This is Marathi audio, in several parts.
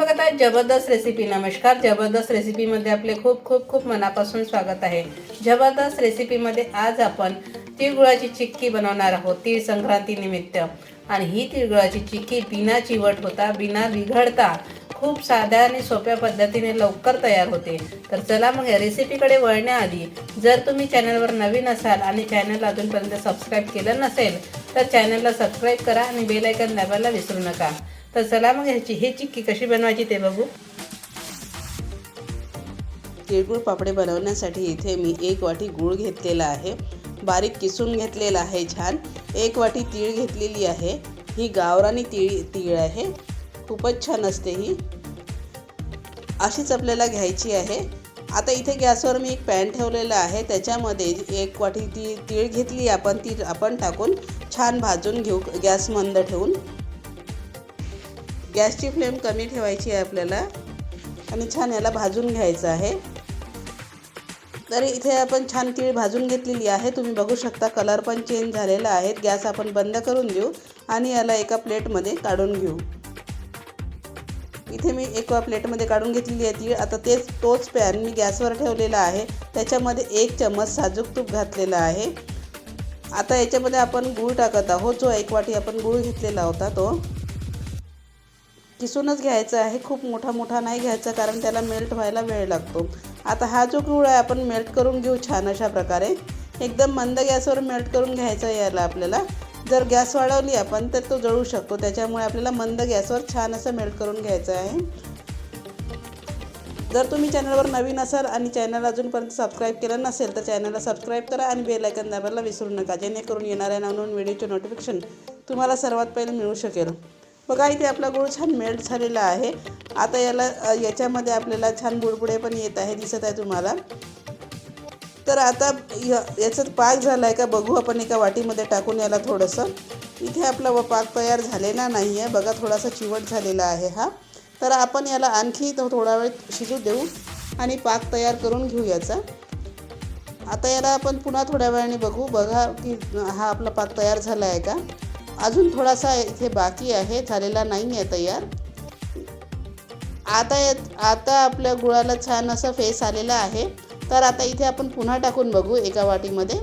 बघत आहे जबरदस्त रेसिपी नमस्कार. जबरदस्त रेसिपीमध्ये आपले खूप खूप खूप मनापासून स्वागत आहे. जबरदस्त रेसिपीमध्ये आज आपण तिळगुळाची चिक्की बनवणार आहोत तीळ संक्रांतीनिमित्त आणि ही तिळगुळाची चिक्की बिना चिवट होता बिना बिघडता खूप साध्या आणि सोप्या पद्धतीने लवकर तयार होते. तर चला मग या रेसिपीकडे वळण्याआधी जर तुम्ही चॅनलवर नवीन असाल आणि चॅनल अजूनपर्यंत सबस्क्राईब केलं नसेल तर चॅनलला सबस्क्राईब करा आणि बेल आयकन दाबायला विसरू नका. तर चला मग ह्याची हे चिक्की कशी बनवायची ते बघू. तिळगुळ पापडे बनवण्यासाठी इथे मी एक वाटी गूळ घेतलेला आहे. बारीक किसून घेतलेला आहे छान. एक वाटी तीळ घेतलेली आहे. ही गावरानी तीळ तीळ आहे. खूपच छान असते ही. अशीच आपल्याला घ्यायची आहे. आता इथे गॅसवर मी एक पॅन ठेवलेला आहे. त्याच्यामध्ये एक वाटी ती तीळ घेतली. आपण ती आपण टाकून छान भाजून घेऊ गॅस मंद ठेवून. गॅसची फ्लेम कमी ठेवायची आहे आपल्याला. आणि छान याला भाजून घ्यायचं आहे. तर इथे आपण छान तीळ भाजून घेतलेली आहे. तुम्ही बघू शकता कलर पण चेंज झालेला आहे. गॅस आपण बंद करून देऊ आणि याला एका प्लेटमध्ये काढून घेऊ. इथे मी एका प्लेटमध्ये काढून घेतलेली आहे तीळ. आता तेच तोच पॅन मी गॅसवर ठेवलेला आहे. त्याच्यामध्ये एक चम्मच साजूक तूप घातलेला आहे. आता याच्यामध्ये आपण गूळ टाकत आहोत. जो एक वाटी आपण गूळ घेतलेला होता तो. किसूनच घ्यायचं आहे. खूप मोठा मोठा नाही घ्यायचा कारण त्याला मेल्ट व्हायला वेळ लागतो. आता हा जो गूळ आहे आपण मेल्ट करून घेऊ छान अशा प्रकारे. एकदम मंद गॅसवर मेल्ट करून घ्यायचा याला आपल्याला. जर गॅस वाढवली आपण तर तो जळू शकतो. त्याच्यामुळे आपल्याला मंद गॅसवर छान असं मेल्ट करून घ्यायचं आहे. जर तुम्ही चॅनलवर नवीन असाल आणि चॅनल अजूनपर्यंत सबस्क्राईब केलं नसेल तर चॅनलला सबस्क्राईब करा आणि बेल आयकन दाबायला विसरू नका. जेणेकरून येणाऱ्या नवनवीन व्हिडिओचे नोटिफिकेशन तुम्हाला सर्वात पहिले मिळू शकेल. बघा इथे आपला गूळ छान मेल्ट झालेला आहे. आता याला याच्यामध्ये आपल्याला छान बुडबुडे पण येत आहे दिसत आहे तुम्हाला. तर आता य- याचा पाक झाला आहे का बघू आपण एका वाटीमध्ये टाकून याला थोडंसं. इथे आपला व पाक तयार झालेला नाही आहे बघा थोडासा चिवट झालेला आहे हा. तर आपण याला आणखी तो थोडा वेळ शिजू देऊ आणि पाक तयार करून घेऊ याचा. आता याला आपण पुन्हा थोड्या वेळाने बघू. बघा की हा आपला पाक तयार झाला आहे का. अजून थोडासा इथे बाकी आहे झालेला नाही आहे तयार. आता यात आता आपल्या गुळाला छान असा फेस आलेला आहे. तर आता इथे आपण पुन्हा टाकून बघू एका वाटीमध्ये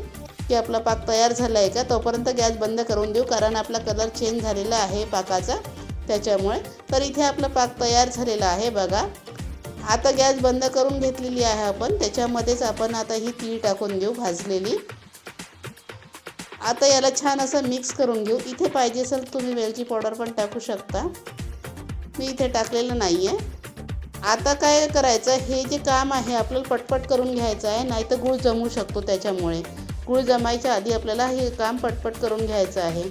की आपला पाक तयार झाला आहे का. तोपर्यंत गॅस बंद करून देऊ कारण आपला कलर चेंज झालेला आहे पाकाचा. त्याच्यामुळे तर इथे आपला पाक तयार झालेला आहे बघा. आता गॅस बंद करून घेतलेली आहे आपण त्याच्यामध्येच आपण आता ही तीळ टाकून देऊ भाजलेली. आता याला छान असं मिक्स करून घेऊ. इथे पाहिजे असेल तुम्ही वेलची पावडर पण टाकू शकता. मी इथे टाकलेलं नाही आहे आता काय करायचं? हे जे काम आहे आपल्याला पटपट करून घ्यायचं आहे नाही तर गूळ जमू शकतो त्याच्यामुळे. गूळ जमायच्या आधी आपल्याला हे काम पटपट करून घ्यायचं आहे.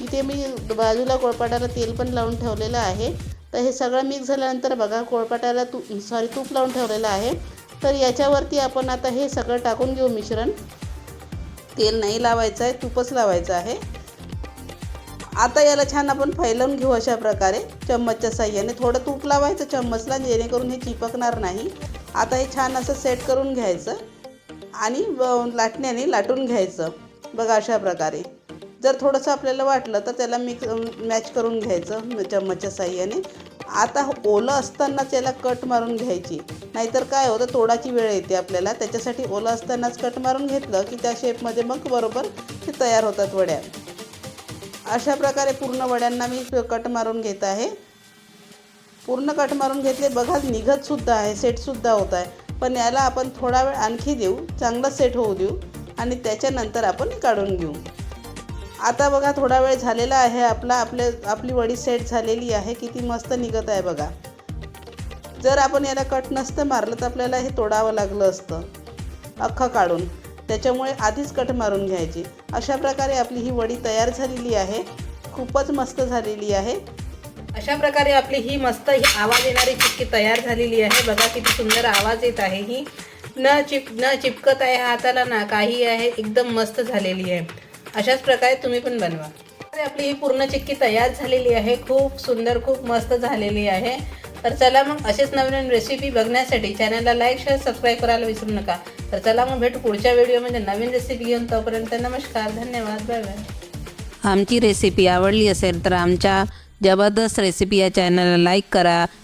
इथे मी बाजूला कोळपाटाला तेल पण लावून ठेवलेलं आहे. तर हे सगळं मिक्स झाल्यानंतर बघा कोळपाटाला तू सॉरी तूप लावून ठेवलेलं आहे. तर याच्यावरती आपण आता हे सगळं टाकून घेऊ मिश्रण. तेल नाही लावायचं आहे तूपच लावायचं आहे. आता याला छान आपण फैलवून घेऊ अशा प्रकारे चम्मचच्या साह्याने. थोडं तूप लावायचं चम्मचला जेणेकरून हे चिपकणार नाही. आता हे छान असं सेट करून घ्यायचं आणि लाटण्याने लाटून घ्यायचं. बघा अशा प्रकारे. जर थोडंसं आपल्याला वाटलं तर त्याला मिक्स मॅच करून घ्यायचं चम्मचच्या साह्याने. आता ओलं असतानाच याला कट मारून घ्यायची. नाहीतर काय होतं तोडाची वेळ येते आपल्याला. त्याच्यासाठी ओलं असतानाच कट मारून घेतलं की त्या शेपमध्ये मग बरोबर ते तयार होतात वड्या. अशा प्रकारे पूर्ण वड्यांना मी कट मारून घेत आहे. पूर्ण कट मारून घेतले बघा निघतसुद्धा आहे सेटसुद्धा होत आहे. पण याला आपण थोडा वेळ आणखी देऊ चांगलं सेट होऊ देऊ आणि त्याच्यानंतर आपण काढून घेऊ. आता बघा थोडा वेळ झालेला आहे. आपला आपले आपली वडी सेट झालेली आहे. किती मस्त निघत आहे बघा. जर आपण याला कट नसतं मारलं तर आपल्याला हे तोडावं लागलं असतं. अख्खं काढून. त्याच्यामुळे आधीच कट मारून घ्यायची. अशा प्रकारे आपली ही वडी तयार झालेली आहे. खूपच मस्त झालेली आहे. अशा प्रकारे आपली ही मस्त ही आवाज येणारी चिक्की तयार झालेली आहे. बघा किती सुंदर आवाज येत आहे ही. न चिप न चिपकत आहे हाताला ना काही आहे. एकदम मस्त झालेली आहे. अशाच प्रकारे तुम्ही पण बनवा. तर आपली ही पूर्ण चिक्की तयार झालेली आहे. खूप सुंदर खूप मस्त झालेली आहे. तर चला मग असेच नवीन नवीन रेसिपी बघण्यासाठी चॅनलला लाईक शेअर सबस्क्राईब करायला विसरू नका. तर चला मग भेटू पुढच्या व्हिडिओमध्ये नवीन रेसिपी घेऊन. तोपर्यंत नमस्कार धन्यवाद. बाय बाय आमची रेसिपी आवडली असेल तर आमच्या जबरदस्त रेसिपी या चॅनलला लाईक करा.